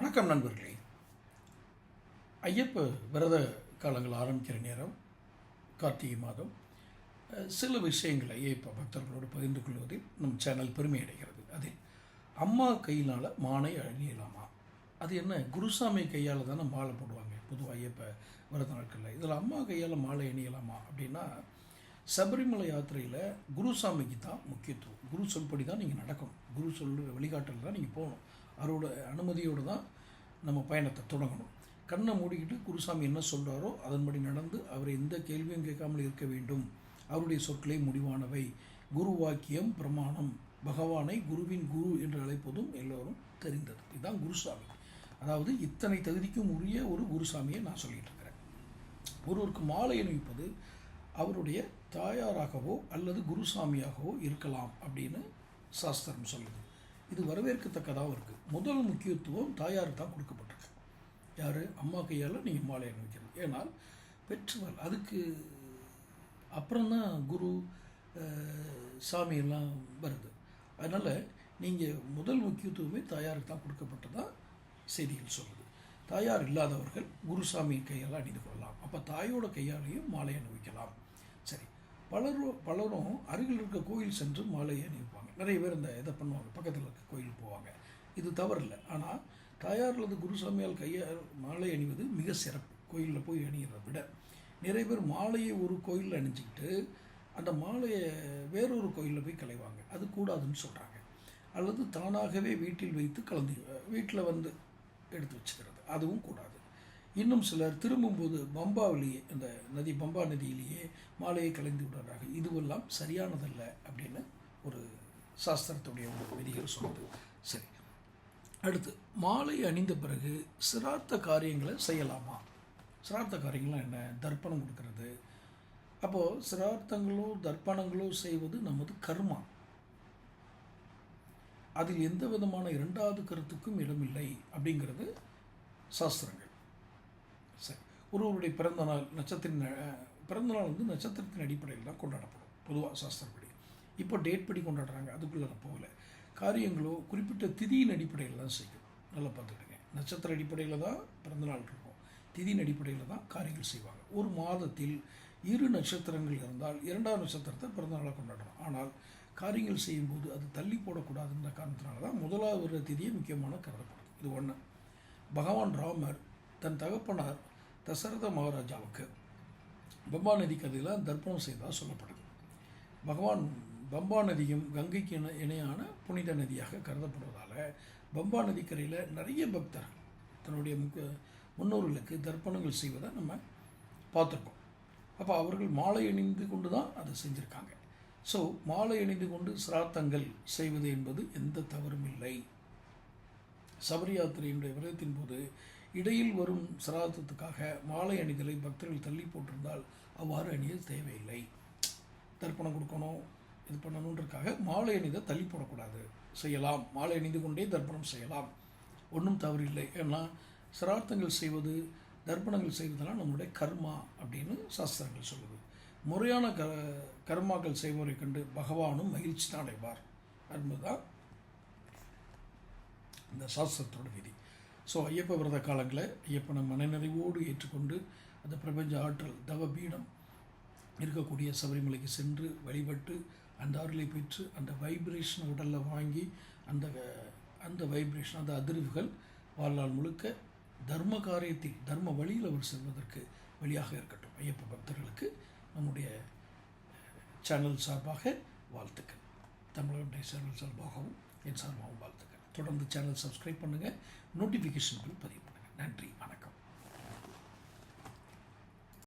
வணக்கம் நண்பர்களே. ஐயப்ப விரத காலங்கள் ஆரம்பிக்கிற நேரம் கார்த்திகை மாதம். சில விஷயங்களை ஐயப்ப பக்தர்களோடு பகிர்ந்து கொள்வதில் நம் சேனல் பெருமை அடைகிறது. அதில் அம்மா கையினால் மானை அணியலாமா? அது என்ன குருசாமி கையால் தானே மாலை போடுவாங்க பொதுவாக ஐயப்ப விரத நாட்களில். இதில் அம்மா கையால் மாலை அணியலாமா அப்படின்னா சபரிமலை யாத்திரையில் குருசாமிக்கு தான் முக்கியத்துவம். குரு சொல்படி தான் நீங்கள் நடக்கணும். குரு சொல் வழிகாட்டல் தான் நீங்கள் போகணும். அவரோட அனுமதியோடு தான் நம்ம பயணத்தை தொடங்கணும். கண்ணை மூடிக்கிட்டு குருசாமி என்ன சொல்கிறாரோ அதன்படி நடந்து அவர் எந்த கேள்வியும் கேட்காமல் இருக்க வேண்டும். அவருடைய சொற்களே முடிவானவை. குரு வாக்கியம் பிரமாணம். பகவானை குருவின் குரு என்று அழைப்பதும் எல்லோரும் தெரிந்தது. இதுதான் குருசாமி. அதாவது இத்தனை தகுதிக்கும் உரிய ஒரு குருசாமியை நான் சொல்லிட்டு இருக்கிறேன் ஒருவருக்கு மாலை அணிவிப்பது அவருடைய தாயாராகவோ அல்லது குருசாமியாகவோ இருக்கலாம் அப்படின்னு சாஸ்திரம் சொல்லுது. இது வரவேற்கத்தக்கதாகவும் இருக்குது முதல் முக்கியத்துவம் தாயாருக்கு தான் கொடுக்கப்பட்டிருக்கு. யார்? அம்மா கையால் நீங்கள் மாலை அணிவிக்கிறது. ஏன்னால் பெற்றவர் அதுக்கு அப்புறம்தான் குரு சாமியெல்லாம் வருது. அதனால் நீங்கள் முதல் முக்கியத்துவமே தாயாருக்கு தான் கொடுக்கப்பட்டதா செய்திகள் சொல்லுது. தாயார் இல்லாதவர்கள் குருசாமி கையால் அணிந்து கொள்ளலாம். அப்போ தாயோட கையாலையும் மாலை அணிவிக்கலாம். பலரும் பலரும் அருகில் இருக்க கோயில் சென்று மாலையை அணிவிப்பாங்க. நிறைய பேர் இந்த இதை பண்ணுவாங்க. பக்கத்தில் இருக்க கோயில் போவாங்க. இது தவறில்லை. ஆனால் தாயார் அல்லது குருசாமியால் கையால் மாலை அணிவது மிக சிறப்பு. கோயிலில் போய் அணிகிறத விட நிறைய பேர் மாலையை ஒரு கோயிலில் அணிஞ்சிக்கிட்டு அந்த மாலையை வேறொரு கோயிலில் போய் கலைவாங்க அது கூடாதுன்னு சொல்கிறாங்க அல்லது தானாகவே வீட்டில் வைத்து கலந்து வீட்டில் வந்து எடுத்து வச்சுக்கிறது. அதுவும் கூடாது. இன்னும் சிலர் திரும்பும்போது பம்பாவிலேயே அந்த நதி பம்பா நதியிலேயே மாலையை கலைந்து விடுறார்கள் இதுவெல்லாம் சரியானதல்ல அப்படின்னு ஒரு சாஸ்திரத்துடைய ஒரு விதிகள் சொல்லுது. சரி. அடுத்து மாலை அணிந்த பிறகு சிரார்த்த காரியங்களை செய்யலாமா? சிரார்த்த காரியங்கள்லாம் என்ன? தர்ப்பணம் கொடுக்கறது. அப்போது சிரார்த்தங்களோ தர்ப்பணங்களோ செய்வது நமது கர்மா. அதில் எந்த விதமான இரண்டாவது கருத்துக்கும் இடமில்லை அப்படிங்கிறது சாஸ்திரங்கள். ஒருவருடைய பிறந்த நாள் நட்சத்திர பிறந்த நாள் வந்து நட்சத்திரத்தின் அடிப்படையில் தான் கொண்டாடப்படும். பொதுவாக சாஸ்திரப்படி. இப்போ டேட் படி கொண்டாடுறாங்க அதுக்குள்ளே நான் போகல. காரியங்களோ குறிப்பிட்ட திதியின் அடிப்படையில் தான் செய்யும். நல்லா பார்த்துக்கிடுங்க நட்சத்திர அடிப்படையில் தான் பிறந்தநாள் இருக்கும். திதியின் அடிப்படையில் தான் காரியங்கள் செய்வாங்க. ஒரு மாதத்தில் இரு நட்சத்திரங்கள் இருந்தால் இரண்டாவது நட்சத்திரத்தை பிறந்தநாளாக கொண்டாடணும். ஆனால் காரியங்கள் செய்யும்போது அது தள்ளி போடக்கூடாதுன்ற காரணத்தினால தான் முதலாவது வருட திதியை முக்கியமான கருதப்படுது இது ஒன்று பகவான் ராமர் தன் தகப்பனார் தசரத மகாராஜாவுக்கு பம்பா நதி கதையில் தர்ப்பணம் செய்ததாக சொல்லப்படுது. பகவான் பம்பா நதியும் கங்கைக்கு இணை இணையான புனித நதியாக கருதப்படுவதால் பம்பா நதிக்கரையில் நிறைய பக்தர்கள் தன்னுடைய முக்க முன்னோர்களுக்கு தர்ப்பணங்கள் செய்வதை நம்ம பார்த்துருக்கோம். அப்போ அவர்கள் மாலை அணிந்து கொண்டு தான் அதை செஞ்சுருக்காங்க. ஸோ மாலை அணிந்து கொண்டு சிராத்தங்கள் செய்வது என்பது எந்த தவறும் இல்லை. சபரி யாத்திரையினுடைய விரதத்தின் போது இடையில் வரும் சிராதத்துக்காக மாலை அணிதலை பக்தர்கள் தள்ளி போட்டிருந்தால் அவ்வாறு அணிய தேவையில்லை. தர்ப்பணம் கொடுக்கணும் இது பண்ணணுன்றதுக்காக மாலை அணிதை தள்ளி போடக்கூடாது. செய்யலாம். மாலை அணிந்து கொண்டே தர்ப்பணம் செய்யலாம். ஒன்றும் தவறில்லை. ஏன்னா சிரார்த்தங்கள் செய்வது தர்ப்பணங்கள் செய்வதெல்லாம் நம்மளுடைய கர்மா அப்படின்னு சாஸ்திரங்கள் சொல்லுது. முறையான க கர்மாக்கள் செய்வோரை கண்டு பகவானும் மகிழ்ச்சி தான் அடைவார் என்பதுதான் இந்த சாஸ்திரத்தோட விதி. ஸோ ஐயப்ப விரத காலங்களை ஐயப்பனை மனநிறைவோடு ஏற்றுக்கொண்டு அந்த பிரபஞ்ச ஆற்றல் தவ பீடம் இருக்கக்கூடிய சபரிமலைக்கு சென்று வழிபட்டு அந்த அருளை பெற்று அந்த வைப்ரேஷன் உடலில் வாங்கி அந்த அந்த வைப்ரேஷன் அந்த அதிர்வுகள் வாழ்நாள் முழுக்க தர்ம காரியத்தில் தர்ம வழியில் அவர் செல்வதற்கு வழியாக இருக்கட்டும். ஐயப்ப பக்தர்களுக்கு நம்முடைய சேனல் சார்பாக வாழ்த்துக்கள். தமிழனுடைய சேனல் சார்பாகவும் என் சார்பாகவும் வாழ்த்துக்கள். தொடர்ந்து சேனல் சப்ஸ்கிரைப் பண்ணுங்கள் நோட்டிஃபிகேஷன் பில் பதிவு பண்ணுங்கள் நன்றி. வணக்கம்.